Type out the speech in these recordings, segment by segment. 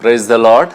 Praise the Lord.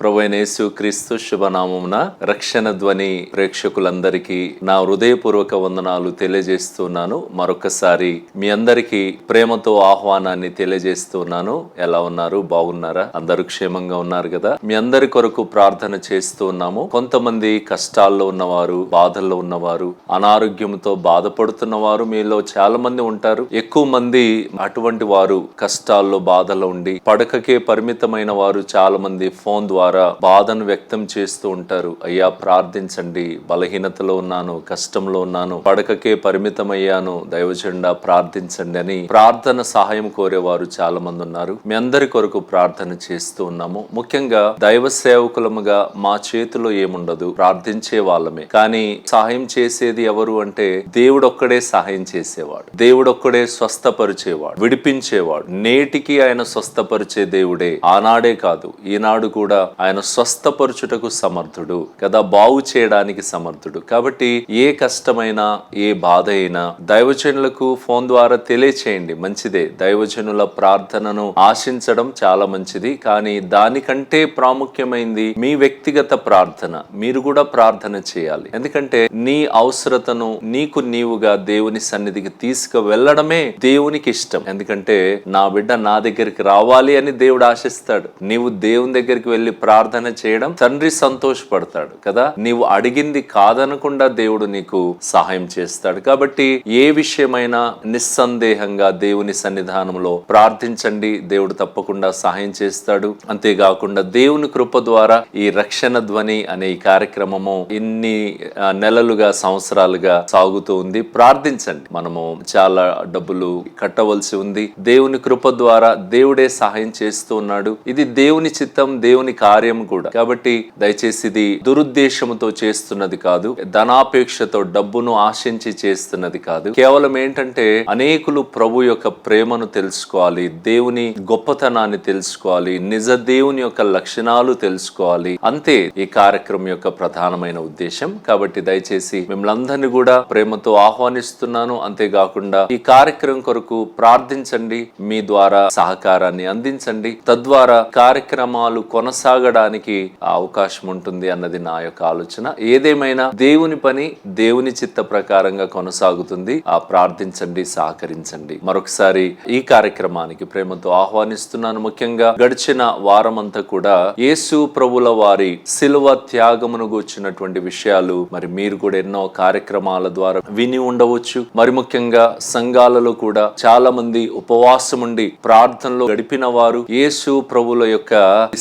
ప్రభు యేసు క్రీస్తు శుభనామమున రక్షణ ధ్వని ప్రేక్షకులందరికీ నా హృదయపూర్వక వందనాలు తెలియజేస్తున్నాను. మరొకసారి మీ అందరికీ ప్రేమతో ఆహ్వానాన్ని తెలియజేస్తున్నాను. ఎలా ఉన్నారు? బాగున్నారా? అందరూ క్షేమంగా ఉన్నారు కదా? మీ అందరి కొరకు ప్రార్థన చేస్తూ ఉన్నాము. కొంతమంది కష్టాల్లో ఉన్నవారు బాధల్లో ఉన్నవారు అనారోగ్యంతో బాధపడుతున్న వారు మీలో చాలా మంది ఉంటారు. ఎక్కువ మంది అటువంటి వారు కష్టాల్లో బాధలో ఉండి పడకకే పరిమితమైన వారు చాలా మంది ఫోన్ ద్వారా బాధను వ్యక్తం చేస్తూ ఉంటారు. అయ్యా ప్రార్థించండి. బలహీనతలో ఉన్నాను కష్టంలో ఉన్నాను పడకకే పరిమితమయ్యాను. దైవజెండా ప్రార్థించండి అని ప్రార్థన సహాయం కోరేవారు చాలా మంది ఉన్నారు. మీ అందరి కొరకు ప్రార్థన చేస్తూ ఉన్నాము. ముఖ్యంగా దైవ సేవకులముగా మా చేతిలో ఏముండదు ప్రార్థించే వాళ్ళమే. కానీ సహాయం చేసేది ఎవరు అంటే దేవుడొక్కడే సహాయం చేసేవాడు. దేవుడొక్కడే స్వస్థపరిచేవాడు విడిపించేవాడు. నేటికి ఆయన స్వస్థపరిచే దేవుడే. ఆనాడే కాదు ఈనాడు కూడా ఆయన స్వస్థపరచుటకు సమర్థుడు కదా బాగు చేయడానికి సమర్థుడు. కాబట్టి ఏ కష్టమైనా ఏ బాధ అయినా దైవజనులకు ఫోన్ ద్వారా తెలియచేయండి. మంచిదే. దైవజనుల ప్రార్థనను ఆశించడం చాలా మంచిది. కానీ దానికంటే ప్రాముఖ్యమైంది మీ వ్యక్తిగత ప్రార్థన. మీరు కూడా ప్రార్థన చేయాలి. ఎందుకంటే నీ అవసరతను నీకు నీవుగా దేవుని సన్నిధికి తీసుకు వెళ్ళడమే దేవునికి ఇష్టం. ఎందుకంటే నా బిడ్డ నా దగ్గరికి రావాలి అని దేవుడు ఆశిస్తాడు. నీవు దేవుని దగ్గరికి వెళ్ళి ప్రార్థన చేయడం తండ్రి సంతోషపడతాడు కదా? నీవు అడిగింది కాదనకుండా దేవుడు నీకు సహాయం చేస్తాడు. కాబట్టి ఏ విషయమైనా నిస్సందేహంగా దేవుని సన్నిధానంలో ప్రార్థించండి. దేవుడు తప్పకుండా సహాయం చేస్తాడు. అంతేకాకుండా దేవుని కృప ద్వారా ఈ రక్షణ ధ్వని అనే ఈ కార్యక్రమము ఇన్ని నెలలుగా సంవత్సరాలుగా సాగుతూ ఉంది. ప్రార్థించండి. మనము చాలా డబ్బులు కట్టవలసి ఉంది. దేవుని కృప ద్వారా దేవుడే సహాయం చేస్తూ ఉన్నాడు. ఇది దేవుని చిత్తం దేవుని కార్యం. కూడా. కాబట్టి దయచేసి ఇది దురుద్దేశంతో చేస్తున్నది కాదు ధనాపేక్షతో డబ్బును ఆశించి చేస్తున్నది కాదు. కేవలం ఏంటంటే అనేకులు ప్రభు యొక్క ప్రేమను తెలుసుకోవాలి దేవుని గొప్పతనాన్ని తెలుసుకోవాలి నిజ దేవుని యొక్క లక్షణాలు తెలుసుకోవాలి. అంతే ఈ కార్యక్రమం యొక్క ప్రధానమైన ఉద్దేశం. కాబట్టి దయచేసి మిమ్మల్ని అందరినీ కూడా ప్రేమతో ఆహ్వానిస్తున్నాను. అంతేకాకుండా ఈ కార్యక్రమం కొరకు ప్రార్థించండి మీ ద్వారా సహకారాన్ని అందించండి. తద్వారా కార్యక్రమాలు కొనసాగడానికి అవకాశం ఉంటుంది అన్నది నా యొక్క ఆలోచన. ఏదేమైనా దేవుని పని దేవుని చిత్త ప్రకారంగా కొనసాగుతుంది. ఆ ప్రార్థించండి సహకరించండి. మరొకసారి ఈ కార్యక్రమానికి ప్రేమతో ఆహ్వానిస్తున్నాను. ముఖ్యంగా గడిచిన వారమంతా కూడా యేసు ప్రభుల వారి సిలువ త్యాగమును గూర్చినటువంటి విషయాలు మరి మీరు కూడా ఎన్నో కార్యక్రమాల ద్వారా విని ఉండవచ్చు. మరి ముఖ్యంగా సంఘాలలో కూడా చాలా మంది ఉపవాసం ఉండి ప్రార్థనలో గడిపిన వారు యేసు ప్రభుల యొక్క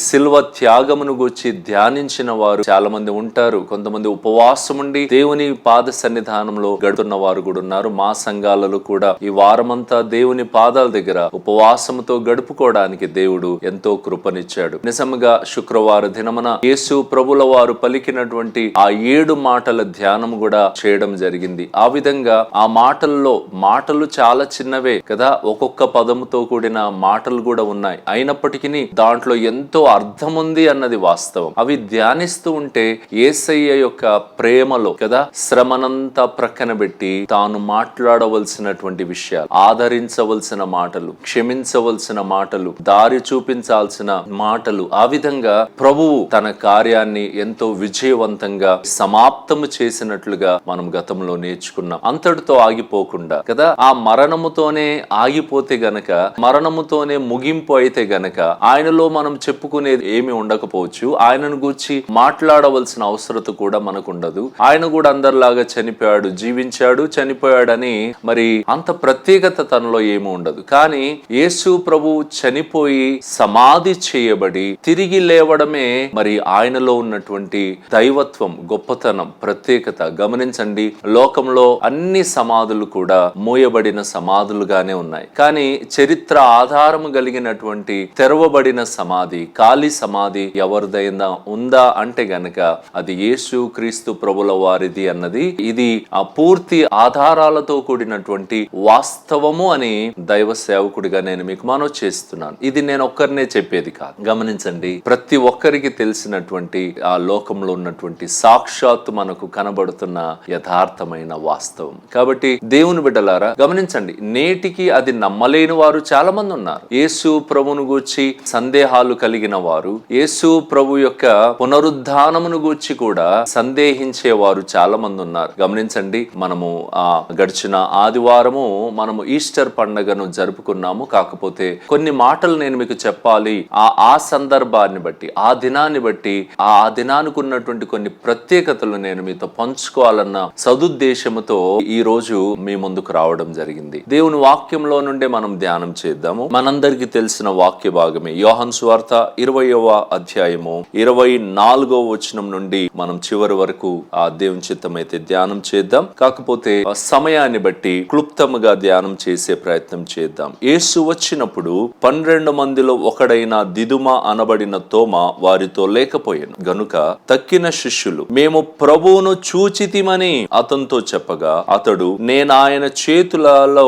సిల్వ త్యాగమును గూర్చి ధ్యానించిన వారు చాలా మంది ఉంటారు. కొంతమంది ఉపవాసం ఉండి దేవుని పాద సన్నిధానంలో గడుతున్న వారు కూడా ఉన్నారు. మా సంఘాలలో కూడా ఈ వారమంతా దేవుని పాదాల దగ్గర ఉపవాసంతో గడుపుకోవడానికి దేవుడు ఎంతో కృపనిచ్చాడు. నిజంగా శుక్రవార దినమున యేసు ప్రభుల వారు పలికినటువంటి ఆ ఏడు మాటల ధ్యానం కూడా చేయడం జరిగింది. ఆ విధంగా ఆ మాటల్లో మాటలు చాలా చిన్నవే కదా? ఒక్కొక్క పదముతో కూడిన మాటలు కూడా ఉన్నాయి. అయినప్పటికీ దాంట్లో ఎంతో అర్థం ఉంది అన్నది వాస్తవం. అవి ధ్యానిస్తూ ఉంటే ఏసయ్య యొక్క ప్రేమలో కదా శ్రమనంతా ప్రక్కన పెట్టి తాను మాట్లాడవలసినటువంటి విషయాలు ఆదరించవలసిన మాటలు క్షమించవలసిన మాటలు దారి చూపించాల్సిన మాటలు ఆ విధంగా ప్రభువు తన కార్యాన్ని ఎంతో విజయవంతంగా సమాప్తము చేసినట్లుగా మనం గతంలో నేర్చుకున్నాం. అంతటితో ఆగిపోకుండా కదా ఆ మరణముతోనే ఆగిపోతే గనక మరణముతోనే ముగింపు అయితే గనక ఆయనలో మనం చెప్పుకునేది ఏమి ఉండదు. ఉండకపోవచ్చు. ఆయనను గూర్చి మాట్లాడవలసిన అవసరత కూడా మనకు ఉండదు ఆయన కూడా అందరిలాగా చనిపోయాడు జీవించాడు చనిపోయాడని మరి అంత ప్రత్యేకత తనలో ఏమి ఉండదు. కానీ యేసు ప్రభు చనిపోయి సమాధి చేయబడి తిరిగి లేవడమే మరి ఆయనలో ఉన్నటువంటి దైవత్వం గొప్పతనం ప్రత్యేకత. గమనించండి లోకంలో అన్ని సమాధులు కూడా మూయబడిన సమాధులుగానే ఉన్నాయి. కానీ చరిత్ర ఆధారము కలిగినటువంటి తెరవబడిన సమాధి ఖాళీ సమాధి అది ఎవరిదైనా ఉందా అంటే గనక అది యేసు క్రీస్తు ప్రభుల వారిది అన్నది ఇది ఆ పూర్తి ఆధారాలతో కూడినటువంటి వాస్తవము అని దైవ సేవకుడిగా నేను మీకు మనవి చేస్తున్నాను. ఇది నేను ఒక్కరినే చెప్పేది కాదు. గమనించండి ప్రతి ఒక్కరికి తెలిసినటువంటి ఆ లోకంలో ఉన్నటువంటి సాక్షాత్తు మనకు కనబడుతున్న యథార్థమైన వాస్తవం. కాబట్టి దేవుని బిడ్డలారా గమనించండి నేటికి అది నమ్మలేని వారు చాలా మంది ఉన్నారు. యేసు ప్రభును గూర్చి సందేహాలు కలిగిన వారు యేసు ప్రభు యొక్క పునరుద్ధానమును గూర్చి కూడా సందేహించే వారు చాలా మంది ఉన్నారు గమనించండి మనము ఆ గడిచిన ఆదివారము మనము ఈస్టర్ పండగను జరుపుకున్నాము. కాకపోతే కొన్ని మాటలు నేను మీకు చెప్పాలి. ఆ ఆ సందర్భాన్ని బట్టి ఆ దినాన్ని బట్టి ఆ దినానికి ఉన్నటువంటి కొన్ని ప్రత్యేకతలు నేను మీతో పంచుకోవాలన్న సదుద్దేశముతో ఈ రోజు మీ ముందుకు రావడం జరిగింది. దేవుని వాక్యంలో నుండే మనం ధ్యానం చేద్దాము. మనందరికీ తెలిసిన వాక్య భాగమే యోహన్ స్వార్థ ఇరవయవ అధ్యాయము ఇరవై నాలుగో వచనం నుండి మనం చివరి వరకు ఆ దేవుని చిత్తమైతే ధ్యానం చేద్దాం. కాకపోతే సమయాన్ని బట్టి క్లుప్తముగా ధ్యానం చేసే ప్రయత్నం చేద్దాం. యేసు వచ్చినప్పుడు పన్నెండు మందిలో ఒకడైన దిదుమ అనబడిన తోమ వారితో లేకపోయాను. గనుక తక్కిన శిష్యులు మేము ప్రభువును చూచితిమని అతనితో చెప్పగా అతడు నేను ఆయన చేతులలో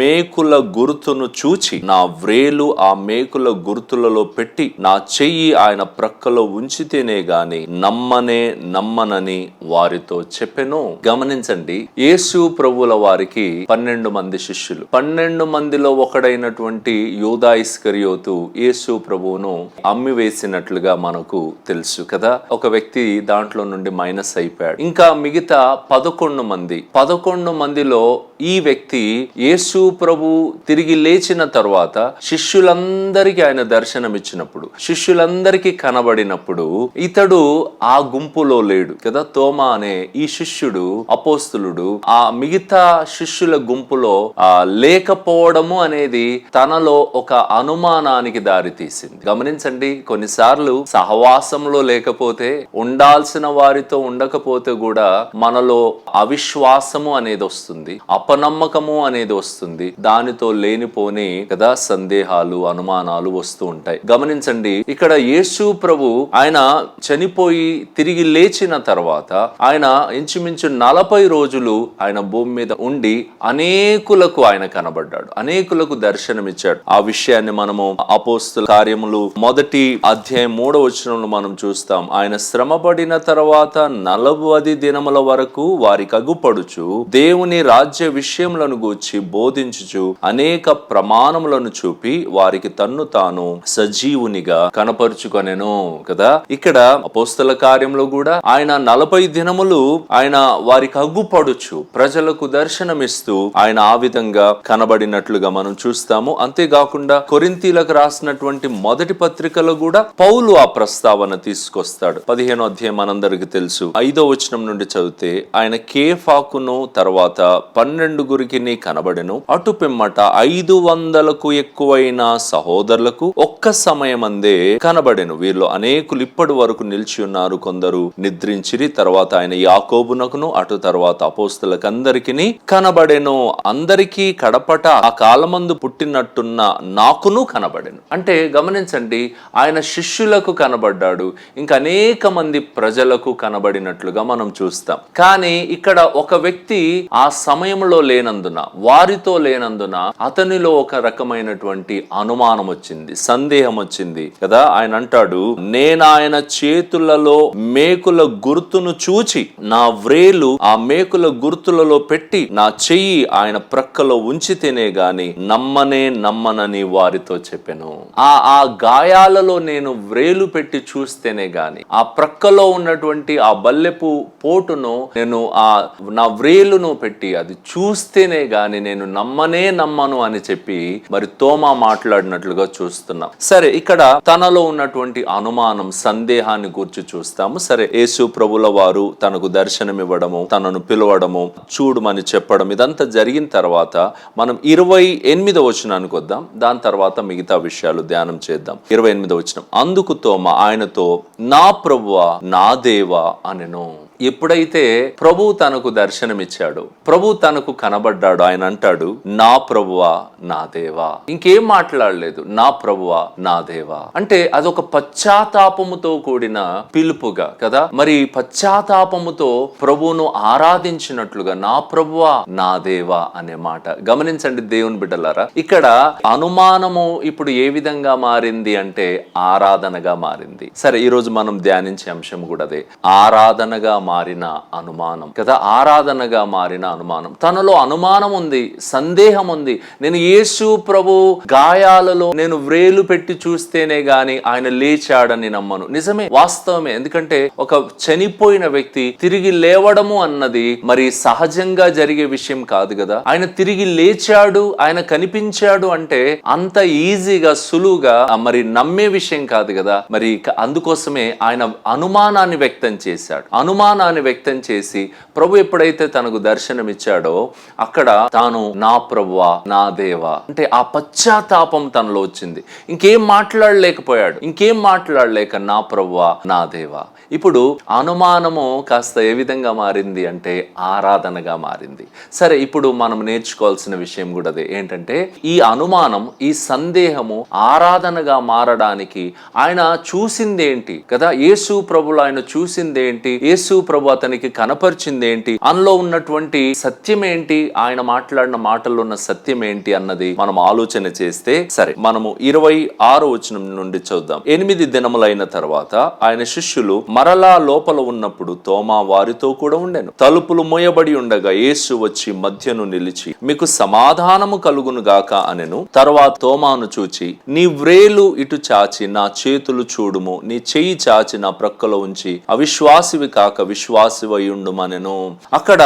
మేకుల గుర్తును చూచి నా వ్రేలు ఆ మేకుల గుర్తులలో పెట్టి నా చెయ్యి ఆయన ప్రక్కలో ఉంచితేనే గాని నమ్మనే నమ్మనని వారితో చెప్పెను. గమనించండి యేసు ప్రభుల వారికి పన్నెండు మంది శిష్యులు. పన్నెండు మందిలో ఒకడైనటువంటి యూదా ఇస్కరియోతు యేసు ప్రభువును అమ్మి వేసినట్లుగా మనకు తెలుసు కదా. ఒక వ్యక్తి దాంట్లో నుండి మైనస్ అయిపోయాడు. ఇంకా మిగతా పదకొండు మంది. పదకొండు మందిలో ఈ వ్యక్తి యేసు ప్రభు తిరిగి లేచిన తర్వాత శిష్యులందరికీ ఆయన దర్శనం ఇచ్చినప్పుడు అందరికీ కనబడినప్పుడు ఇతడు ఆ గుంపులో లేడు కదా. తోమా అనే ఈ శిష్యుడు అపోస్తులుడు ఆ మిగతా శిష్యుల గుంపులో ఆ లేకపోవడము అనేది తనలో ఒక అనుమానానికి దారి తీసింది. గమనించండి కొన్నిసార్లు సహవాసంలో లేకపోతే ఉండాల్సిన వారితో ఉండకపోతే కూడా మనలో అవిశ్వాసము అనేది వస్తుంది అపనమ్మకము అనేది వస్తుంది. దానితో లేనిపోని కదా సందేహాలు అనుమానాలు వస్తూ ఉంటాయి. గమనించండి ఇక్కడ యేసు ప్రభు ఆయన చనిపోయి తిరిగి లేచిన తర్వాత ఆయన ఇంచుమించు నలభై రోజులు ఆయన భూమి మీద ఉండి అనేకులకు ఆయన కనబడ్డాడు. అనేకులకు దర్శనమిచ్చాడు. ఆ విషయాన్ని మనము అపోస్తుల కార్యములు మొదటి అధ్యాయం మూడవ వచనంలో మనం చూస్తాం. ఆయన శ్రమపడిన తర్వాత నలభది దినముల వరకు వారికి అగుపడుచు దేవుని రాజ్య విషయములను గూర్చి బోధించుచు అనేక ప్రమాణములను చూపి వారికి తన్ను తాను సజీవునిగా కనపరుచు కనపరుచుకొనెను కదా? ఇక్కడ అపోస్తల కార్యంలో కూడా ఆయన నలభై దినములు ఆయన వారికి అగ్గుపడుచు ప్రజలకు దర్శనమిస్తూ ఆయన ఆ విధంగా కనబడినట్లుగా మనం చూస్తాము. అంతేకాకుండా కొరింతీలకు రాసినటువంటి మొదటి పత్రికలో కూడా పౌలు ఆ ప్రస్తావన తీసుకొస్తాడు. పదిహేనో అధ్యాయం మనందరికి తెలుసు. ఐదో వచనం నుండి చదివితే ఆయన కేఫాకును తర్వాత పన్నెండు గురికి కనబడెను. అటు పిమ్మట ఐదు వందలకు ఎక్కువైన సహోదరులకు ఒక్క సమయమందే కనబడెను వీరిలో అనేకులు ఇప్పటి వరకు నిలిచి ఉన్నారు. కొందరు నిద్రించిరి తర్వాత ఆయన యాకోబునకును అటు తర్వాత అపోస్తులకు అందరికి కనబడెను. అందరికీ కడపట ఆ కాలమందు పుట్టినట్టున్న నాకును కనబడెను. అంటే గమనించండి ఆయన శిష్యులకు కనబడ్డాడు. ఇంకా అనేక మంది ప్రజలకు కనబడినట్లుగా మనం చూస్తాం. కానీ ఇక్కడ ఒక వ్యక్తి ఆ సమయంలో లేనందున వారితో లేనందున అతనిలో ఒక రకమైనటువంటి అనుమానం వచ్చింది సందేహం వచ్చింది కదా. ఆయన అంటాడు నేను ఆయన చేతులలో మేకుల గుర్తును చూచి నా వ్రేలు ఆ మేకుల గుర్తులలో పెట్టి నా చెయ్యి ఆయన ప్రక్కలో ఉంచితేనే గాని నమ్మనే నమ్మనని వారితో చెప్పాను. ఆ ఆ గాయాలలో నేను వ్రేలు పెట్టి చూస్తేనే గాని ఆ ప్రక్కలో ఉన్నటువంటి ఆ బల్లెపు పోటును నేను ఆ నా వ్రేలును పెట్టి అది చూస్తేనే గాని నేను నమ్మనే నమ్మను అని చెప్పి మరి తోమా మాట్లాడినట్లుగా చూస్తున్నాం. సరే ఇక్కడ తనలో ఉన్నటువంటి అనుమానం సందేహాన్ని గుర్చి చూస్తాము. సరే యేసు ప్రభుల వారు తనకు దర్శనం ఇవ్వడము తనను పిలవడము చూడమని చెప్పడం ఇదంతా జరిగిన తర్వాత మనం ఇరవై ఎనిమిదో వచనానికి వద్దాం. దాని తర్వాత మిగతా విషయాలు ధ్యానం చేద్దాం. ఇరవై ఎనిమిదో వచనం. అందుకు తోమ ఆయనతో నా ప్రభువ నా దేవ అనెను. ఎప్పుడైతే ప్రభు తనకు దర్శనమిచ్చాడు ప్రభు తనకు కనబడ్డాడు ఆయన అంటాడు నా ప్రభువా నా దేవా. ఇంకేం మాట్లాడలేదు నా ప్రభువా నా దేవా. అంటే అదొక పశ్చాత్తాపముతో కూడిన పిలుపుగా కదా? మరి పశ్చాత్తాపముతో ప్రభువును ఆరాధించినట్లుగా నా ప్రభువా నా దేవా అనే మాట. గమనించండి దేవుని బిడ్డలారా ఇక్కడ అనుమానము ఇప్పుడు ఏ విధంగా మారింది అంటే ఆరాధనగా మారింది. సరే ఈ రోజు మనం ధ్యానించే అంశం కూడా అదే ఆరాధనగా మారిన అనుమానం. కదా ఆరాధనగా మారిన అనుమానం. తనలో అనుమానం ఉంది సందేహం ఉంది. నేను యేసు ప్రభు గాయాలలో నేను వ్రేలు పెట్టి చూస్తేనే గాని ఆయన లేచాడని నమ్మను. నిజమే వాస్తవమే. ఎందుకంటే ఒక చనిపోయిన వ్యక్తి తిరిగి లేవడము అన్నది మరి సహజంగా జరిగే విషయం కాదు కదా. ఆయన తిరిగి లేచాడు ఆయన కనిపించాడు అంటే అంత ఈజీగా సులువుగా మరి నమ్మే విషయం కాదు కదా. మరి అందుకోసమే ఆయన అనుమానాన్ని వ్యక్తం చేశాడు. అనుమానం అనుమానాన్ని వ్యక్తం చేసి ప్రభు ఎప్పుడైతే తనకు దర్శనమిచ్చాడో అక్కడ తాను నా ప్రభువా నా దేవా. అంటే ఆ పశ్చాత్తాపం తనలో వచ్చింది. ఇంకేం మాట్లాడలేకపోయాడు. ఇంకేం మాట్లాడలేక నా ప్రభువా నా దేవా. ఇప్పుడు అనుమానము కాస్త ఏ విధంగా మారింది అంటే ఆరాధనగా మారింది. సరే ఇప్పుడు మనం నేర్చుకోవాల్సిన విషయం కూడా అదే. ఏంటంటే ఈ అనుమానం ఈ సందేహము ఆరాధనగా మారడానికి ఆయన చూసిందేంటి? కదా యేసు ప్రభులు ఆయన చూసిందేంటి? యేసు ప్రభు అతనికి కనపరిచింది ఏంటి అందులో ఉన్నటువంటి సత్యం ఏంటి ఆయన మాట్లాడిన మాటల్లో ఉన్న సత్యం ఏంటి అన్నది మనం ఆలోచన చేస్తే సరే మనము ఇరవై ఆరు వచనం నుండి చూద్దాం. ఎనిమిది దినములైన తర్వాత ఆయన శిష్యులు మరలా లోపల ఉన్నప్పుడు తోమా వారితో కూడా ఉండెను. తలుపులు మోయబడి ఉండగా యేసు వచ్చి మధ్యను నిలిచి మీకు సమాధానము కలుగును గాక అనెను. తర్వాత తోమాను చూచి నీ వ్రేలు ఇటు చాచి నా చేతులు చూడుము. నీ చెయ్యి చాచి నా ప్రక్కలో ఉంచి అవిశ్వాసివి కాక విశ్వాసివయుండుమనెను అక్కడ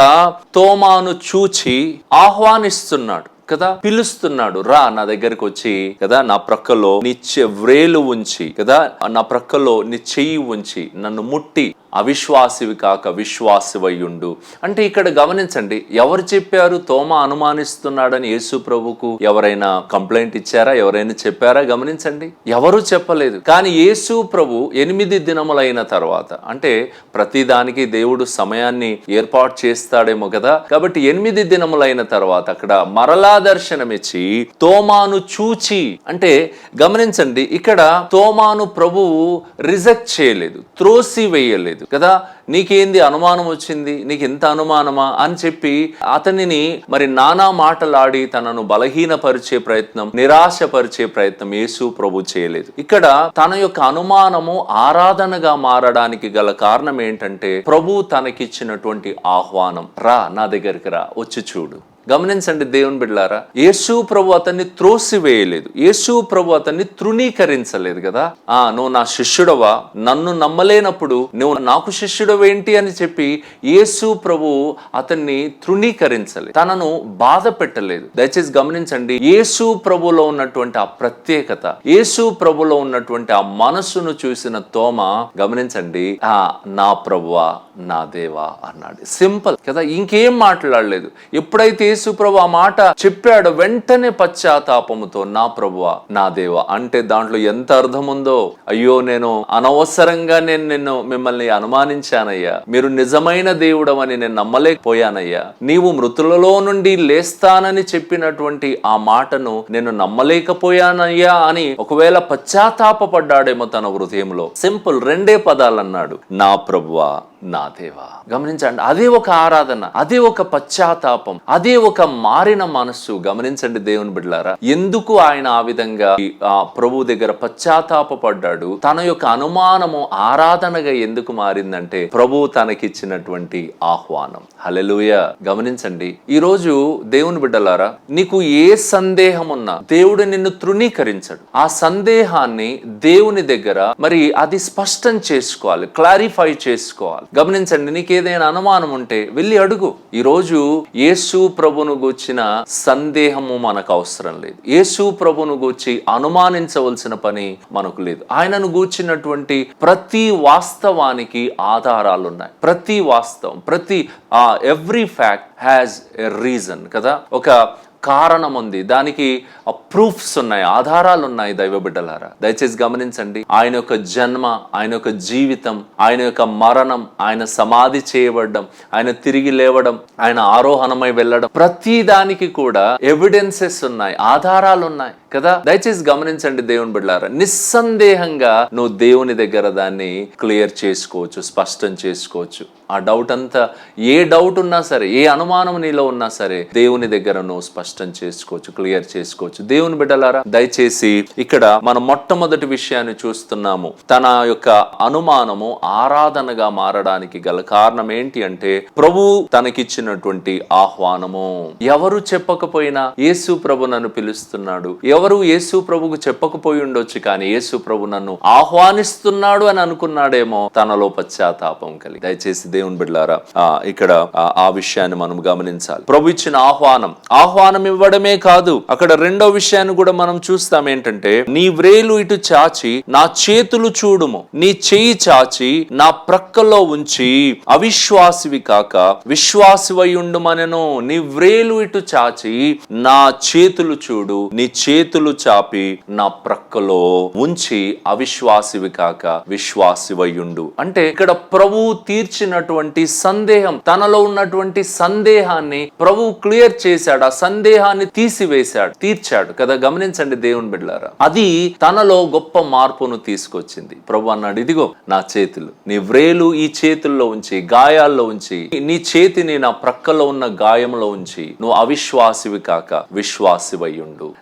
తోమాను చూచి ఆహ్వానిస్తున్నాడు. కదా? పిలుస్తున్నాడు రా నా దగ్గరకు వచ్చి కదా? నా ప్రక్కలో నీ చెవ్రేలు ఉంచి కదా? నా ప్రక్కలో నీ చెయ్యి ఉంచి నన్ను ముట్టి అవిశ్వాసివి కాక విశ్వాసివయ్యుండు. అంటే ఇక్కడ గమనించండి ఎవరు చెప్పారు తోమ అనుమానిస్తున్నాడని యేసు ప్రభుకు ఎవరైనా కంప్లైంట్ ఇచ్చారా ఎవరైనా చెప్పారా? గమనించండి ఎవరు చెప్పలేదు. కానీ యేసు ప్రభు ఎనిమిది దినములైన తర్వాత అంటే ప్రతిదానికి దేవుడు సమయాన్ని ఏర్పాటు చేస్తాడేమో కదా. కాబట్టి ఎనిమిది దినములైన తర్వాత అక్కడ మరలా దర్శనమిచ్చి తోమాను చూచి అంటే గమనించండి ఇక్కడ తోమాను ప్రభువు రిజెక్ట్ చేయలేదు త్రోసి వేయలేదు కదా? నీకేంది అనుమానం వచ్చింది? నీకు ఇంత అనుమానమా? అని చెప్పి అతనిని మరి నానా మాటలాడి తనను బలహీనపరిచే ప్రయత్నం నిరాశపరిచే ప్రయత్నం యేసు ప్రభు చేయలేదు. ఇక్కడ తన యొక్క అనుమానము ఆరాధనగా మారడానికి గల కారణం ఏంటంటే ప్రభు తనకిచ్చినటువంటి ఆహ్వానం రా నా దగ్గరికి రా వచ్చి చూడు. గమనించండి దేవుని బిడ్లారా యేసు ప్రభు అతన్ని త్రోసివేయలేదు. యేసు ప్రభు అతన్ని తృణీకరించలేదు కదా. ఆ నువ్వు నా శిష్యుడవా? నన్ను నమ్మలేనప్పుడు నువ్వు నాకు శిష్యుడవేంటి అని చెప్పి యేసు ప్రభు అతన్ని తృణీకరించలేదు. తనను బాధ పెట్టలేదు. దయచేసి గమనించండి యేసు ప్రభులో ఉన్నటువంటి ఆ ప్రత్యేకత యేసు ప్రభులో ఉన్నటువంటి ఆ మనస్సును చూసిన తోమ గమనించండి ఆ నా ప్రభువా నా దేవా అన్నాడు. సింపుల్ కదా ఇంకేం మాట్లాడలేదు. ఎప్పుడైతే యేసు ప్రభు ఆ మాట చెప్పాడు వెంటనే పశ్చాత్తాపముతో నా ప్రభువ నా దేవా. అంటే దాంట్లో ఎంత అర్థం ఉందో అయ్యో నేను అనవసరంగా నేను నిన్ను మిమ్మల్ని అనుమానించానయ్యా. మీరు నిజమైన దేవుడవని నేను నమ్మలేకపోయానయ్యా. నీవు మృతులలో నుండి లేస్తానని చెప్పినటువంటి ఆ మాటను నేను నమ్మలేకపోయానయ్యా అని ఒకవేళ పశ్చాత్తాపడ్డాడేమో తన హృదయంలో. సింపుల్ రెండే పదాలు అన్నాడు నా ప్రభువా నా దేవా. గమనించండి అదే ఒక ఆరాధన అదే ఒక పశ్చాత్తాపం అదే ఒక మారిన మనస్సు. గమనించండి దేవుని బిడ్డలారా ఎందుకు ఆయన ఆ విధంగా ప్రభు దగ్గర పశ్చాత్తాప పడ్డాడు తన యొక్క అనుమానము ఆరాధనగా ఎందుకు మారిందంటే ప్రభు తనకిచ్చినటువంటి ఆహ్వానం. హలెలుయ గమనించండి ఈ రోజు దేవుని బిడ్డలారా నీకు ఏ సందేహం ఉన్నా దేవుడు నిన్ను తృణీకరించడు. ఆ సందేహాన్ని దేవుని దగ్గర మరి అది స్పష్టం చేసుకోవాలి క్లారిఫై చేసుకోవాలి. గమనించండి నీకు ఏదైనా అనుమానం ఉంటే వెళ్ళి అడుగు. ఈ రోజు యేసు ప్రభును గూర్చిన సందేహము మనకు అవసరం లేదు. యేసు ప్రభును గూర్చి అనుమానించవలసిన పని మనకు లేదు. ఆయనను గూర్చినటువంటి ప్రతి వాస్తవానికి ఆధారాలు ఉన్నాయి ప్రతి వాస్తవం ప్రతి every fact has a reason కదా. ఒక కారణం ఉంది దానికి ప్రూఫ్స్ ఉన్నాయి ఆధారాలు ఉన్నాయి దైవ బిడ్డలారా. దయచేసి గమనించండి. ఆయన యొక్క జన్మ ఆయన యొక్క జీవితం ఆయన యొక్క మరణం ఆయన సమాధి చేయబడడం ఆయన తిరిగి లేవడం ఆయన ఆరోహణమై వెళ్ళడం ప్రతి దానికి కూడా ఎవిడెన్సెస్ ఉన్నాయి ఆధారాలు ఉన్నాయి కదా? దయచేసి గమనించండి దేవుని బిడ్డారా నిస్సందేహంగా నువ్వు దేవుని దగ్గర దాన్ని క్లియర్ చేసుకోవచ్చు స్పష్టం చేసుకోవచ్చు. ఆ డౌట్ అంతా ఏ డౌట్ ఉన్నా సరే ఏ అనుమానం నీలో ఉన్నా సరే దేవుని దగ్గర నువ్వు స్పష్టం చేసుకోవచ్చు క్లియర్ చేసుకోవచ్చు. దేవుని బిడ్డలారా దయచేసి ఇక్కడ మనం మొట్టమొదటి విషయాన్ని చూస్తున్నాము. తన యొక్క అనుమానము ఆరాధనగా మారడానికి గల కారణం ఏంటి అంటే ప్రభు తనకిచ్చినటువంటి ఆహ్వానము. ఎవరు చెప్పకపోయినా యేసు ప్రభు నన్ను పిలుస్తున్నాడు. ఎవరు యేసు ప్రభుకు చెప్పకపోయి ఉండొచ్చు కానీ యేసు ప్రభు నన్ను ఆహ్వానిస్తున్నాడు అని అనుకున్నాడేమో తనలో పశ్చాత్తాపం కలిగి. దయచేసి దేవుని బిడ్డారా ఇక్కడ ఆ- విషయాన్ని మనం గమనించాలి. ప్రభు ఇచ్చిన ఆహ్వానం. ఆహ్వానం ఇవ్వడమే కాదు అక్కడ రెండో విషయాన్ని కూడా మనం చూస్తాం ఏంటంటే నీ వ్రేలు ఇటు చాచి నా చేతులు చూడుము. నీ చేయి చాచి నా ప్రక్కలో ఉంచి అవిశ్వాసివి కాక విశ్వాసివై ఉండుమనెను. నీ వ్రేలు ఇటు చాచి నా చేతులు చూడు నీ చేతు చేతులు చాపి నా ప్రక్కలో ఉంచి అవిశ్వాసివి కాక విశ్వాసివయుండు. అంటే ఇక్కడ ప్రభువు తీర్చినటువంటి సందేహం తనలో ఉన్నటువంటి సందేహాన్ని ప్రభు క్లియర్ చేశాడు ఆ సందేహాన్ని తీసివేశాడు తీర్చాడు. కదా గమనించండి దేవుని బిడ్డారా అది తనలో గొప్ప మార్పును తీసుకొచ్చింది. ప్రభు అన్నాడు ఇదిగో నా చేతులు నీ వ్రేలు ఈ చేతుల్లో ఉంచి గాయాల్లో ఉంచి నీ చేతిని నా ప్రక్కలో ఉన్న గాయంలో ఉంచి నువ్వు అవిశ్వాసివి కాక విశ్వాసివై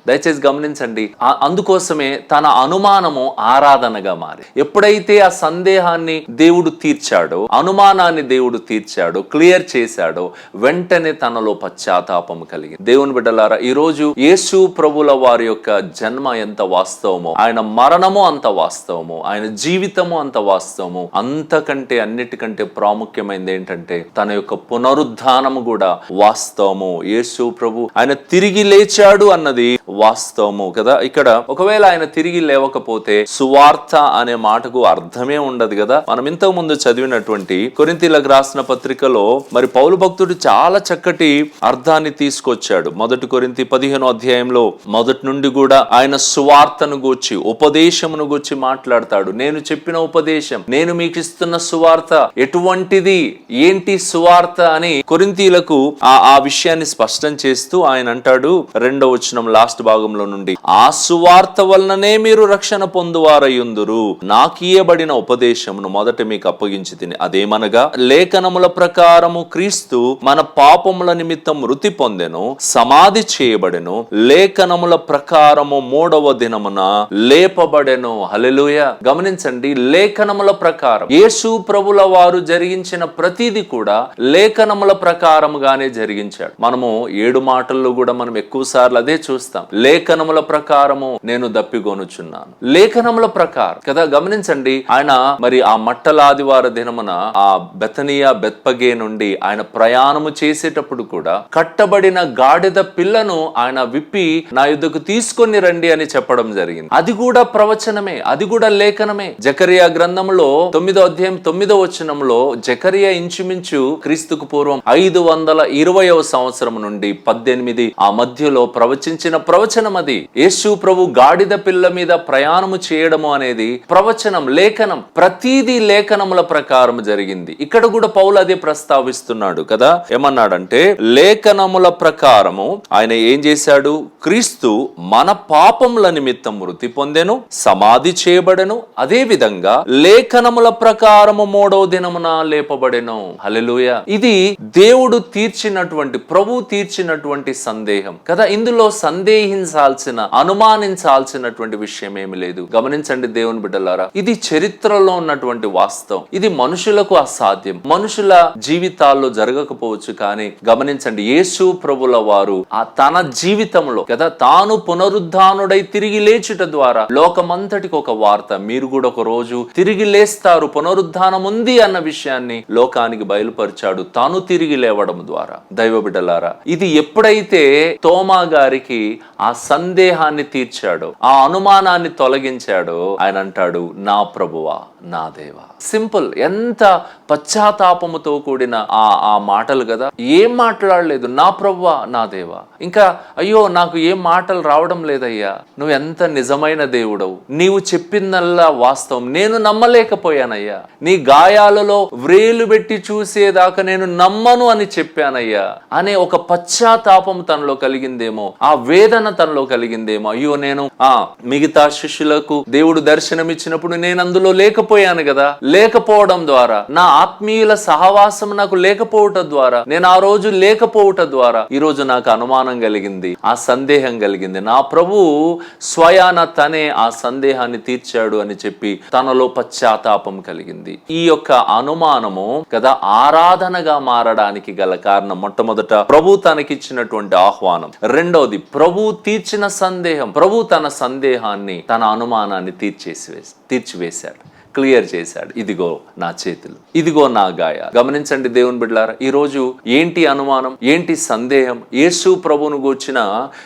దయచేసి గమనించండి. అందుకోసమే తన అనుమానము ఆరాధనగా మారి. ఎప్పుడైతే ఆ సందేహాన్ని దేవుడు తీర్చాడో అనుమానాన్ని దేవుడు తీర్చాడో క్లియర్ చేశాడో వెంటనే తనలో పశ్చాత్తాపం కలిగి. దేవుని బిడ్డలారా ఈ రోజు యేసు ప్రభుల వారి యొక్క జన్మ ఎంత వాస్తవమో ఆయన మరణము అంత వాస్తవము ఆయన జీవితము అంత వాస్తవము అంతకంటే అన్నిటికంటే ప్రాముఖ్యమైనది ఏంటంటే తన యొక్క పునరుద్ధానము కూడా వాస్తవము. యేసు ప్రభు ఆయన తిరిగి లేచాడు అన్నది వాస్తవం వాస్తవము కదా. ఇక్కడ ఒకవేళ ఆయన తిరిగి లేవకపోతే సువార్త అనే మాటకు అర్థమే ఉండదు కదా. మనం ఇంతకు ముందు చదివినటువంటి కొరింతీలకు రాసిన పత్రికలో మరి పౌలు భక్తుడు చాలా చక్కటి అర్థాన్ని తీసుకొచ్చాడు. మొదటి కొరింతి పదిహేనో అధ్యాయంలో మొదటి నుండి కూడా ఆయన సువార్తను గూర్చి ఉపదేశమును గూర్చి మాట్లాడతాడు. నేను చెప్పిన ఉపదేశం నేను మీకు ఇస్తున్న సువార్త ఎటువంటిది ఏంటి సువార్త అని కొరింతీలకు ఆ ఆ విషయాన్ని స్పష్టం చేస్తూ ఆయన అంటాడు. రెండో వచనం లాస్ట్ భాగంలో నుండి. ఆ సువార్త వలననే మీరు రక్షణ పొందువారయుందురు. నాకు ఇయ్యబడిన ఉపదేశమును మొదట మీకు అప్పగించి తిని అదేమనగా లేఖనముల ప్రకారము క్రీస్తు మన పాపముల నిమిత్తం మృతి పొందెను సమాధి చేయబడెను లేఖనముల ప్రకారము మూడవ దినమున లేపబడెను. హలెలుయ గమనించండి లేఖనముల ప్రకారం. యేసు ప్రభుల వారు జరిగించిన ప్రతిది కూడా లేఖనముల ప్రకారముగానే జరిగించాడు. మనము ఏడు మాటల్లో కూడా మనం ఎక్కువ సార్లు అదే చూస్తాం. లేఖనం లేఖనముల ప్రకారము నేను దప్పిగొనుచున్నాను లేఖనముల ప్రకారం కదా గమనించండి ఆయన మరి ఆ మట్టల ఆదివార దినమున ఆ బెతనియా బెత్పగే నుండి ఆయన ప్రయాణము చేసేటప్పుడు కూడా కట్టబడిన గాడిద పిల్లను ఆయన విప్పి నా యుద్ధకు తీసుకొని రండి అని చెప్పడం జరిగింది. అది కూడా ప్రవచనమే అది కూడా లేఖనమే. జకరియా గ్రంథంలో తొమ్మిదో అధ్యాయం తొమ్మిదో వచనంలో జకరియా ఇంచుమించు క్రీస్తుకు పూర్వం ఐదు వందల ఇరవయవ సంవత్సరం నుండి పద్దెనిమిది ఆ మధ్యలో ప్రవచించిన ప్రవచనం అది యేసు ప్రభు గాడిద పిల్ల మీద ప్రయాణము చేయడము అనేది ప్రవచనం లేఖనం ప్రతీది లేఖనముల ప్రకారం జరిగింది. ఇక్కడ కూడా పౌలు అదే ప్రస్తావిస్తున్నాడు కదా. ఏమన్నాడంటే లేఖనముల ప్రకారము ఆయన ఏం చేశాడు? క్రీస్తు మన పాపముల నిమిత్తం మృతి పొందెను సమాధి చేయబడెను అదే విధంగా లేఖనముల ప్రకారము మూడో దినమున లేపబడెను. హలెలుయ ఇది దేవుడు తీర్చినటువంటి ప్రభు తీర్చినటువంటి సందేహం కదా. ఇందులో సందేహించాల్సి సందేహించాల్సిన అనుమానించాల్సినటువంటి విషయం ఏమి లేదు. గమనించండి దేవుని బిడ్డలారా ఇది చరిత్రలో ఉన్నటువంటి వాస్తవం. ఇది మనుషులకు అసాధ్యం. మనుషుల జీవితాల్లో జరగకపోవచ్చు కానీ గమనించండి యేసు ప్రభుల వారు ఆ తన జీవితంలో కదా తాను పునరుద్ధానుడై తిరిగి లేచుట ద్వారా లోకమంతటికి ఒక వార్త మీరు కూడా ఒక రోజు తిరిగి లేస్తారు పునరుద్ధానం ఉంది అన్న విషయాన్ని లోకానికి బయలుపరిచాడు తాను తిరిగి లేవడం ద్వారా. దైవ బిడ్డలారా ఇది ఎప్పుడైతే తోమా గారికి ఆ సందేహాన్ని తీర్చాడో. ఆ అనుమానాన్ని తొలగించాడో. ఆయన అంటాడు నా ప్రభువా నా దేవా. సింపుల్. ఎంత పశ్చాత్తాపముతో కూడిన ఆ ఆ మాటలు కదా. ఏం మాట్లాడలేదు. నా ప్రవ్వ నా దేవా. ఇంకా అయ్యో నాకు ఏం మాటలు రావడం లేదయ్యా. నువ్వు ఎంత నిజమైన దేవుడవు. నీవు చెప్పిందల్లా వాస్తవం. నేను నమ్మలేకపోయానయ్యా. నీ గాయాలలో వ్రేలు పెట్టి చూసేదాకా నేను నమ్మను అని చెప్పానయ్యా. అనే ఒక పశ్చాత్తాపం తనలో కలిగిందేమో ఆ వేదన తనలో కలిగిందేమో. అయ్యో నేను ఆ మిగతా శిష్యులకు దేవుడు దర్శనమిచ్చినప్పుడు నేను అందులో లేకపోయాను కదా. లేకపోవడం ద్వారా నా ఆత్మీయుల సహవాసం నాకు లేకపోవటం ద్వారా నేను ఆ రోజు లేకపోవట ద్వారా ఈ రోజు నాకు అనుమానం కలిగింది ఆ సందేహం కలిగింది. నా ప్రభు స్వయాన తనే ఆ సందేహాన్ని తీర్చాడు అని చెప్పి తనలో పశ్చాత్తాపం కలిగింది. ఈ యొక్క అనుమానము కదా ఆరాధనగా మారడానికి గల కారణం మొట్టమొదట ప్రభు తనకిచ్చినటువంటి ఆహ్వానం. రెండవది ప్రభు తీర్చిన సందేహం. ప్రభు తన సందేహాన్ని తన అనుమానాన్ని తీర్చేసి వేసి- తీర్చివేశాడు. క్లియర్ చేశాడు. ఇదిగో నా చేతులు. ఇదిగో నా గాయ గమనించండి దేవుని బిడ్డలారా ఈరోజు ఏంటి అనుమానం? ఏంటి సందేహం? యేసు ప్రభును గూర్చిన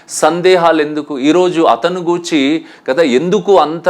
సందేహాలు ఎందుకు ఈరోజు అతను గూర్చి కదా ఎందుకు అంత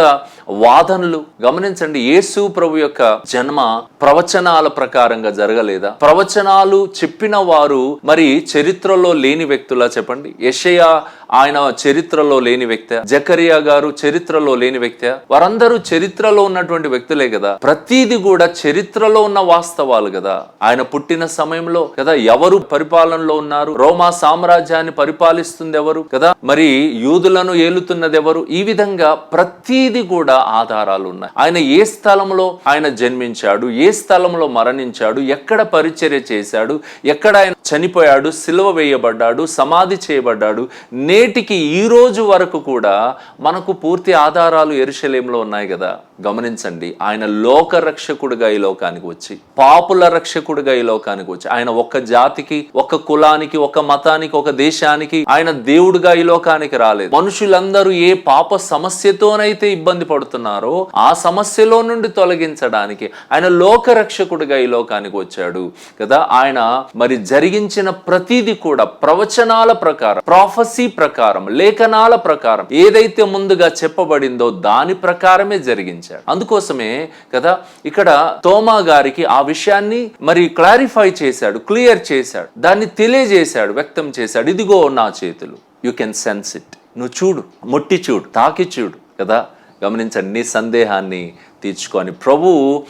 వాదనలు. గమనించండి యేసు ప్రభు యొక్క జన్మ ప్రవచనాల ప్రకారంగా జరగలేదా? ప్రవచనాలు చెప్పిన వారు మరి చరిత్రలో లేని వ్యక్తులా చెప్పండి. యెషయా ఆయన చరిత్రలో లేని వ్యక్తి జకరియా గారు చరిత్రలో లేని వ్యక్తి. వారందరూ చరిత్రలో ఉన్నటువంటి వ్యక్తులే కదా. ప్రతిది కూడా చరిత్రలో ఉన్న వాస్తవాలు కదా. ఆయన పుట్టిన సమయంలో కదా ఎవరు పరిపాలనలో ఉన్నారు? రోమా సామ్రాజ్యాన్ని పరిపాలిస్తుంది ఎవరు కదా? మరి యూదులను ఏలుతున్నది ఎవరు ఈ విధంగా ప్రతిది కూడా ఆధారాలు ఉన్నాయి. ఆయన ఏ స్థలంలో ఆయన జన్మించాడు ఏ స్థలంలో మరణించాడు ఎక్కడ పరిచర్య చేశాడు ఎక్కడ ఆయన చనిపోయాడు సిలువ వేయబడ్డాడు సమాధి చేయబడ్డాడు నేటికి ఈ రోజు వరకు కూడా మనకు పూర్తి ఆధారాలు ఎరుశలేంలో ఉన్నాయి కదా. గమనించండి ఆయన లోక రక్షకుడిగా ఈ లోకానికి వచ్చి పాపుల రక్షకుడిగా ఈ లోకానికి వచ్చి ఆయన ఒక్క జాతికి ఒక కులానికి ఒక మతానికి ఒక దేశానికి ఆయన దేవుడిగా ఈ లోకానికి రాలేదు. మనుషులందరూ ఏ పాప సమస్యతోనైతే ఇబ్బంది పడుతున్నారో ఆ సమస్యలో నుండి తొలగించడానికి ఆయన లోక రక్షకుడిగా ఈ లోకానికి వచ్చాడు కదా. ఆయన మరి జరిగించిన ప్రతిది కూడా ప్రవచనాల ప్రకారం ప్రాఫసీ ప్రకారం లేఖనాల ప్రకారం ఏదైతే ముందుగా చెప్పబడిందో దాని ప్రకారమే జరిగించాడు అందుకోసమే కదా ఇక్కడ తోమా గారికి ఆ విషయాన్ని మరి క్లారిఫై చేశాడు క్లియర్ చేశాడు దాన్ని తెలియజేశాడు వ్యక్తం చేశాడు. ఇదిగో నా చేతులు. యు కెన్ సెన్స్ ఇట్ నువ్వు చూడు ముట్టి చూడు తాకి చూడు కదా. గమనించండి నీ సందేహాన్ని తీర్చుకొని ప్రభు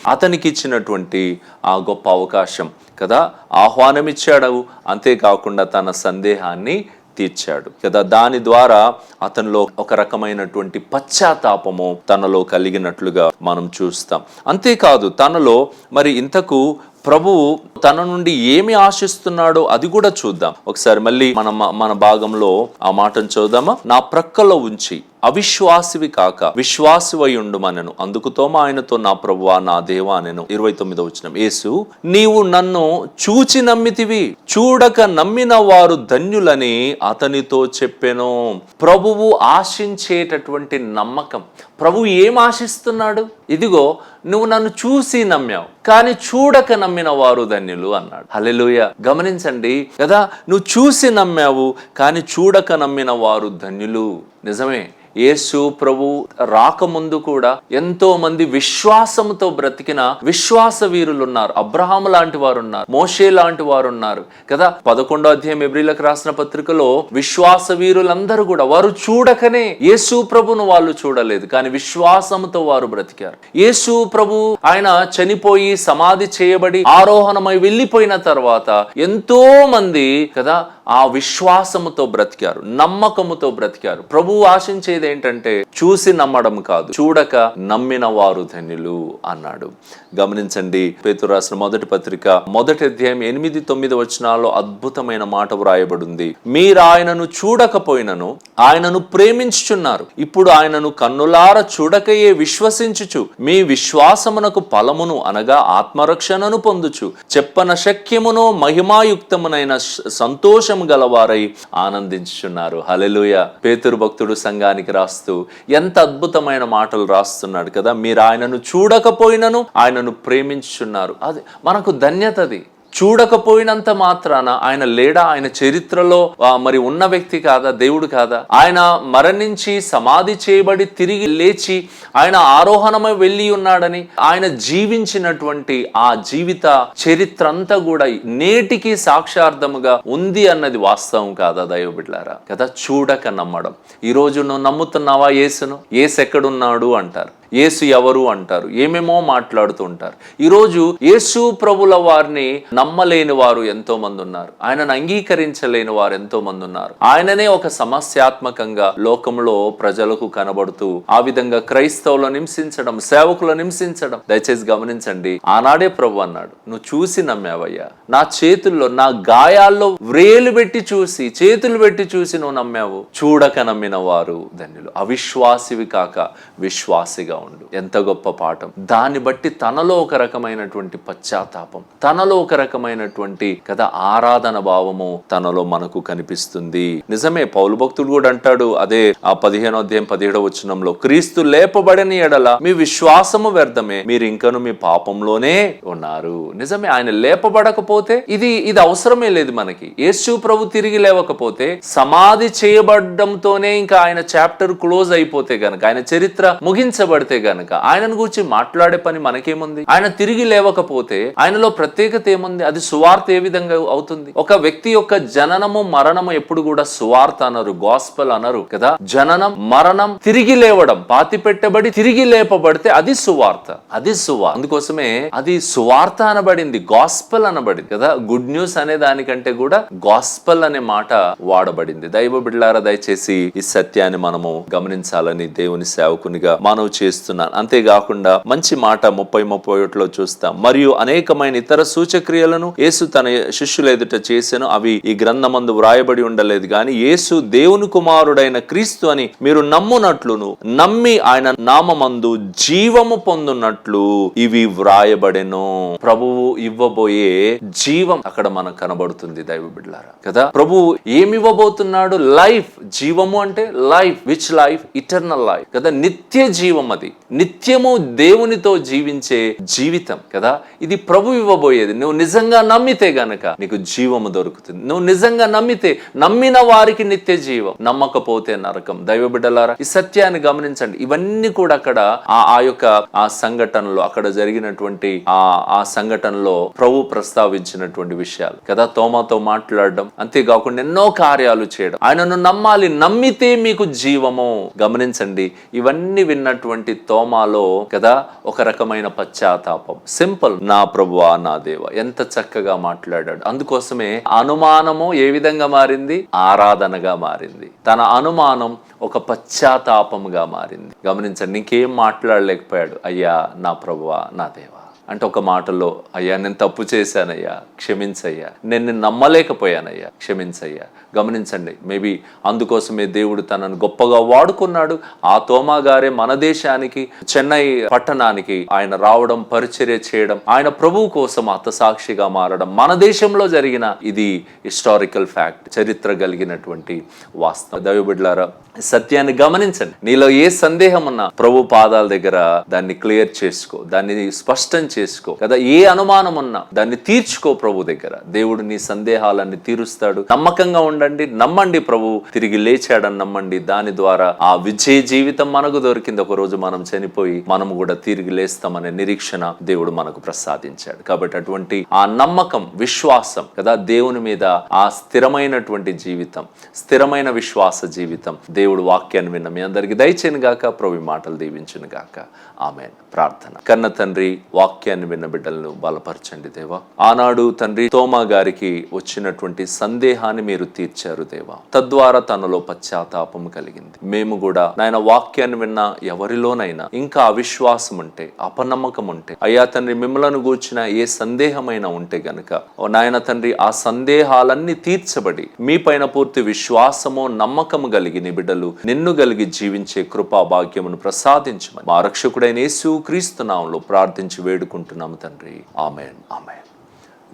అతనికి ఇచ్చినటువంటి ఆ గొప్ప అవకాశం కదా ఆహ్వానం ఇచ్చాడు అంతేకాకుండా తన సందేహాన్ని తీర్చాడు. కదా దాని ద్వారా అతనిలో ఒక రకమైనటువంటి పశ్చాత్తాపము తనలో కలిగినట్లుగా మనం చూస్తాం. అంతేకాదు తనలో మరి ఇంతకు ప్రభువు తన నుండి ఏమి ఆశిస్తున్నాడో అది కూడా చూద్దాం. ఒకసారి మళ్ళీ మన మన భాగంలో ఆ మాటను చూద్దామా నా ప్రక్కలో ఉంచి. అవిశ్వాసివి కాక విశ్వాసివై ఉండుమనెను అందుకు తోమ ఆయనతో నా ప్రభువా నా దేవా అనెను. ఇరవై తొమ్మిదో వచ్చిన యేసు నీవు నన్ను చూచి నమ్మితివి. చూడక నమ్మిన వారు ధన్యులని అతనితో చెప్పెను. ప్రభువు ఆశించేటటువంటి నమ్మకం. ప్రభు ఏం ఆశిస్తున్నాడు? ఇదిగో నువ్వు నన్ను చూసి నమ్మావు. కానీ చూడక నమ్మిన వారు ధన్యులు అన్నాడు. హలెలుయ గమనించండి కదా నువ్వు చూసి నమ్మావు కానీ చూడక నమ్మిన వారు ధన్యులు. నిజమే. యేసు ప్రభు రాకముందు కూడా ఎంతో మంది విశ్వాసంతో బ్రతికిన విశ్వాస వీరులు ఉన్నారు అబ్రహాం లాంటి వారు ఉన్నారు మోషే లాంటి వారు ఉన్నారు కదా? పదకొండో అధ్యాయం ఎబ్రిలకు రాసిన పత్రికలో విశ్వాస వీరులందరూ కూడా వారు చూడకనే యేసు ప్రభును వాళ్ళు చూడలేదు. కానీ విశ్వాసముతో వారు బ్రతికారు. యేసు ప్రభు ఆయన చనిపోయి సమాధి చేయబడి ఆరోహణమై వెళ్ళిపోయిన తర్వాత ఎంతో మంది కదా ఆ విశ్వాసముతో బ్రతికారు నమ్మకముతో బ్రతికారు. ప్రభువు ఆశించేది ఏంటంటే చూసి నమ్మడం కాదు చూడక నమ్మిన వారు ధన్యులు అన్నాడు. గమనించండి. పేతురు రాసిన మొదటి పత్రిక మొదటి అధ్యాయం ఎనిమిది తొమ్మిది వచనాల్లో అద్భుతమైన మాట వ్రాయబడింది. మీరు ఆయనను చూడకపోయినను ఆయనను ప్రేమించుచున్నారు. ఇప్పుడు ఆయనను కన్నులార చూడకయే విశ్వసించుచు మీ విశ్వాసమునకు ఫలమును అనగా ఆత్మరక్షణను పొందుచు. చెప్పన శక్యమును మహిమాయుక్తమునైన సంతోషము గలవారై ఆనందించుచున్నారు. హలెలుయ పేతురు భక్తుడు సంఘానికి రాస్తూ ఎంత అద్భుతమైన మాటలు రాస్తున్నాడు కదా. మీరు ఆయనను చూడకపోయినను ఆయనను ప్రేమించున్నారు అది మనకు ధన్యతది చూడకపోయినంత మాత్రాన ఆయన లేడా? ఆయన చరిత్రలో మరి ఉన్న వ్యక్తి కాదా? దేవుడు కాదా? ఆయన మరణించి సమాధి చేయబడి తిరిగి లేచి ఆయన ఆరోహణమై వెళ్ళి ఉన్నాడని ఆయన జీవించినటువంటి ఆ జీవిత చరిత్ర అంతా కూడా నేటికి సాక్షార్థముగా ఉంది అన్నది వాస్తవం కాదా దైవబిడ్లారా? కదా చూడక నమ్మడం. ఈ రోజు నువ్వు నమ్ముతున్నావా యేసును? ఏసు ఎక్కడున్నాడు అంటారు. యేసు ఎవరు అంటారు? ఏమేమో మాట్లాడుతూ ఉంటారు ఈరోజు యేసు ప్రభుల వారిని నమ్మలేని వారు ఎంతో మంది ఉన్నారు. ఆయనను అంగీకరించలేని వారు ఎంతో మంది ఉన్నారు. ఆయననే ఒక సమస్యాత్మకంగా లోకంలో ప్రజలకు కనబడుతూ ఆ విధంగా క్రైస్తవులను హింసించడం సేవకులను హింసించడం. దయచేసి గమనించండి. ఆనాడే ప్రభు అన్నాడు నువ్వు చూసి నమ్మావయ్యా. నా చేతుల్లో నా గాయాల్లో వ్రేలు పెట్టి చూసి చేతులు పెట్టి చూసి నువ్వు నమ్మావు. చూడక నమ్మిన వారు ధన్యులు. అవిశ్వాసివి కాక విశ్వాసిగా ఉండు. ఎంత గొప్ప పాఠం. దాన్ని బట్టి తనలో ఒక రకమైనటువంటి పశ్చాత్తాపం తనలో ఒక రకమైనటువంటి కదా ఆరాధన భావము తనలో మనకు కనిపిస్తుంది. నిజమే పౌలు భక్తుడు కూడా అంటాడు అదే ఆ పదిహేనో అధ్యాయం పదిహేడవ వచనంలో క్రీస్తు లేపబడని ఎడల మీ విశ్వాసము వ్యర్థమే మీరు ఇంకను మీ పాపంలోనే ఉన్నారు. నిజమే ఆయన లేపబడకపోతే ఇది ఇది అవసరమే లేదు మనకి. యేసు ప్రభు తిరిగి లేవకపోతే సమాధి చేయబడడంతోనే ఇంకా ఆయన చాప్టర్ క్లోజ్ అయిపోతే గనక ఆయన చరిత్ర ముగించబడితే గనక ఆయనను గురించి మాట్లాడే పని మనకేముంది? ఆయన తిరిగి లేవకపోతే ఆయనలో ప్రత్యేకత ఏముంది? అది సువార్త ఏ విధంగా అవుతుంది? ఒక వ్యక్తి యొక్క జననము మరణము ఎప్పుడు కూడా సువార్త అనరు గాస్పల్ అనరు కదా? జననం మరణం తిరిగి లేవడం పాతి పెట్టబడి తిరిగి లేపబడితే అది సువార్త. అది సువార్త అందుకోసమే అది సువార్త అనబడింది గాస్పల్ అనబడింది కదా? గుడ్ న్యూస్ అనే దానికంటే కూడా గాస్పల్ అనే మాట వాడబడింది. దైవ బిడ్లారా దయచేసి ఈ సత్యాన్ని మనము గమనించాలని దేవుని సేవకునిగా మనవి చేస్తున్నాను అంతేకాకుండా మంచి మాట ముప్పై ముప్పై ఒకటిలో చూస్తాం. మరియు అనేకమైన ఇతర సూచక్రియలను యేసు తన శిష్యుల ఎదుట చేసెను. అవి ఈ గ్రంథమందు వ్రాయబడి ఉండలేదు. గాని యేసు దేవుని కుమారుడైన క్రీస్తు అని మీరు నమ్మునట్లును నమ్మి ఆయన నామందు జీవము పొందున్నట్లు ఇవి వ్రాయబడెను. ప్రభువు ఇవ్వబోయే జీవం అక్కడ మనకు కనబడుతుంది దైవ బిడ్లారా కదా? ప్రభువు ఏమి ఇవ్వబోతున్నాడు? లైఫ్. జీవము అంటే life which life? Eternal life. కదా? నిత్య జీవం అది. నిత్యము దేవునితో జీవించే జీవితం కదా? ఇది ప్రభు ఇవ్వబోయేది. నువ్వు నిజంగా నమ్మితే గనక నీకు జీవము దొరుకుతుంది. నువ్వు నిజంగా నమ్మితే నమ్మిన వారికి నిత్య జీవం. నమ్మకపోతే నరకం. దైవ బిడ్డలారా ఈ సత్యాన్ని గమనించండి. ఇవన్నీ కూడా అక్కడ ఆ ఆ యొక్క ఆ సంఘటనలో అక్కడ జరిగినటువంటి ఆ ఆ సంఘటనలో ప్రభు ప్రస్తావించినటువంటి విషయాలు కదా? తోమాతో మాట్లాడడం అంతేకాకుండా ఎన్నో కార్యాలు చేయడం. ఆయనను నమ్మాలి నమ్మితే మీకు జీవము. గమనించండి. ఇవన్నీ విన్నటువంటి తోమాలో కదా ఒక రకమైన పశ్చాత్తాపం. సింపుల్. నా ప్రభువా నా దేవ. ఎంత చక్కగా మాట్లాడాడు. అందుకోసమే అనుమానము ఏ విధంగా మారింది? ఆరాధనగా మారింది. తన అనుమానం ఒక పశ్చాత్తాపముగా మారింది. గమనించండి ఇంకేం మాట్లాడలేకపోయాడు. అయ్యా నా ప్రభువా నా దేవ. అంటే ఒక మాటలో అయ్యా నేను తప్పు చేశానయ్యా క్షమించయ్యా. నేను నిన్ను నమ్మలేకపోయానయ్యా క్షమించయ్యా. గమనించండి మేబీ అందుకోసమే దేవుడు తనను గొప్పగా వాడుకున్నాడు. ఆ తోమా గారే మన దేశానికి చెన్నై పట్టణానికి ఆయన రావడం పరిచర్య చేయడం ఆయన ప్రభువు కోసం హతసాక్షిగా మారడం మన దేశంలో జరిగిన ఇది హిస్టారికల్ ఫ్యాక్ట్ చరిత్ర కలిగినటువంటి వాస్తవం. దైవబిడ్లారా సత్యాన్ని గమనించండి. నీలో ఏ సందేహం ఉన్నా ప్రభు పాదాల దగ్గర దాన్ని క్లియర్ చేసుకో. దాన్ని స్పష్టం చేసుకో. కదా ఏ అనుమానం ఉన్నా దాన్ని తీర్చుకో ప్రభు దగ్గర. దేవుడు నీ సందేహాలన్నీ తీరుస్తాడు. నమ్మకంగా ఉండండి నమ్మండి ప్రభు. తిరిగి లేచాడని నమ్మండి. దాని ద్వారా ఆ విజయ జీవితం మనకు దొరికింది. ఒక రోజు మనం చనిపోయి మనము కూడా తిరిగి లేస్తామనే నిరీక్షణ దేవుడు మనకు ప్రసాదించాడు. కాబట్టి అటువంటి ఆ నమ్మకం విశ్వాసం కదా దేవుని మీద ఆ స్థిరమైనటువంటి జీవితం స్థిరమైన విశ్వాస జీవితం దేవుడు వాక్యాన్ని విన్న మీ అందరికి దయచేను గాక ప్రభు మాటలు దీవించును గాక. ఆమె ప్రార్థన. కన్న తండ్రి వాక్యాన్ని విన్న బిడ్డలను బలపరచండి దేవా. ఆనాడు తండ్రి తోమా గారికి వచ్చినటువంటి సందేహాన్ని మీరు తీర్చారు దేవా. తద్వారా తనలో పశ్చాత్తాపం కలిగింది. మేము కూడా నాయన వాక్యాన్ని విన్న ఎవరిలోనైనా ఇంకా అవిశ్వాసం ఉంటే అపనమ్మకం ఉంటే అయ్యా తండ్రి మిమ్మలను గూర్చిన ఏ సందేహమైనా ఉంటే గనక నాయన తండ్రి ఆ సందేహాలన్నీ తీర్చబడి మీ పైన పూర్తి విశ్వాసము నమ్మకము కలిగి నీ బిడ్డలు నిన్ను కలిగి జీవించే కృపా భాగ్యమును ప్రసాదించమని మా రక్షకుడైన యేసు క్రీస్తు ప్రార్థించి ప్రార్థించి వేడుకుంటున్నాము తండ్రి. Amen amen.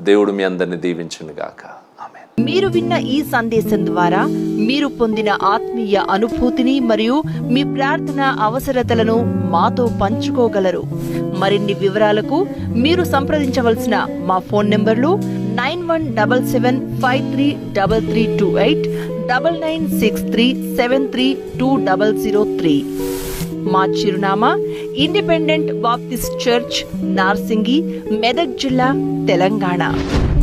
దేవుడు మీ అందరిని దీవించును గాక. ఆమెన్. మీరు విన్న ఈ సందేశం ద్వారా మీరు పొందిన ఆత్మీయ అనుభూతిని మరియు మీ ప్రార్థన అవసరతలను మాతో పంచుకోగలరు. మరిన్ని వివరాలకు మీరు సంప్రదించవలసిన మా ఫోన్ నెంబర్లు nine one double seven five three double three two eight double nine six three seven three two double zero three. మా చిరునామా independent Baptist church Narsingi Medak జిల్లా తెలంగాణ.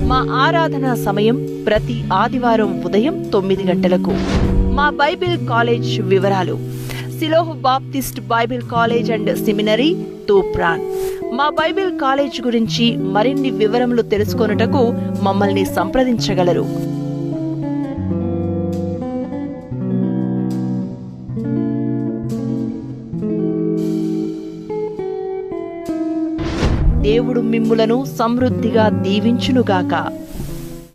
మా ఆరాధన సమయం ప్రతి ఆదివారం ఉదయం తొమ్మిది గంటలకు. మా బైబిల్ కాలేజ్ వివరాలు. Shiloh Baptist Bible college and seminary Toopran. మా బైబిల్ కాలేజ్ గురించి మరిన్ని వివరములు తెలుసుకొనుటకు మమ్మల్ని సంప్రదించగలరు. దేవుడు మిమ్ములను సమృద్ధిగా దీవించునుగాక.